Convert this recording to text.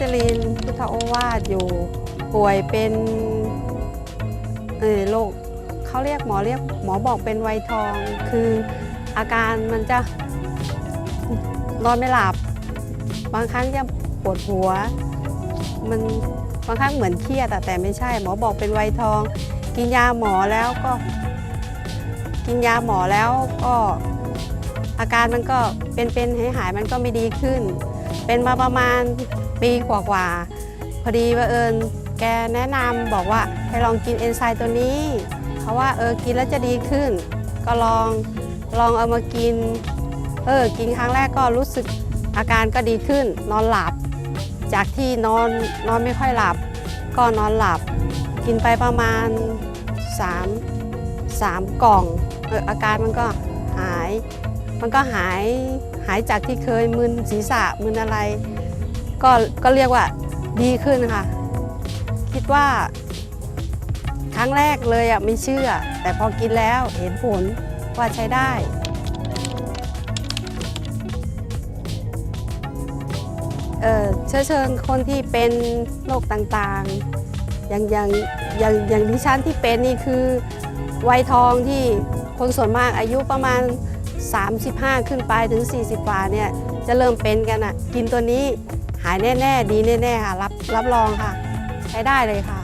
จรินพุทธโอวาทอยู่ ป่วยเป็นเออโรคเขาเรียกหมอเรียกหมอบอกเป็นไวทองคืออาการมันจะนอนไม่หลับ บางครั้งจะปวดหัว มันบางครั้งเหมือนเครียดแต่ไม่ใช่ หมอบอกเป็นไวทอง กินยาหมอแล้วก็ กินยาหมอแล้วก็ อาการมันก็เป็นๆหายหายๆมันก็ไม่ดีขึ้น เป็นมาประมาณปีกว่าๆพอดีว่าเอิญแกแนะนำบอกว่าให้ลองกินเอนไซม์ตัวนี้ เพราะว่าเออกินแล้วจะดีขึ้น ก็ลองลองเอามากินเออกินครั้งแรกก็รู้สึกอาการก็ดีขึ้น นอนหลับ จากที่นอนนอนไม่ค่อยหลับ ก็นอนหลับ กินไปประมาณ 3 3 กล่องเอออาการมันก็หาย มันก็หายหายจากที่เคยมึนศีรษะมึนอะไร ก็ก็เรียกว่าดีขึ้นค่ะ คิดว่า ครั้งแรกเลยอะไม่เชื่อ แต่พอกินแล้วเห็นผลว่าใช้ได้เเชื้อเชิญคนที่เป็นโรคต่างๆ อย่างอย่างอย่างอย่างดิฉันที่เป็นนี่คือวัยทองที่คนส่วนมากอายุประมาณ 35 ขึ้นไปถึง 40กว่าเนี่ยจะเริ่มเป็นกันอะ กินตัวนี้หายแน่ ๆ ดีแน่ ๆ ค่ะ รับรับรองค่ะ ใช้ได้เลยค่ะ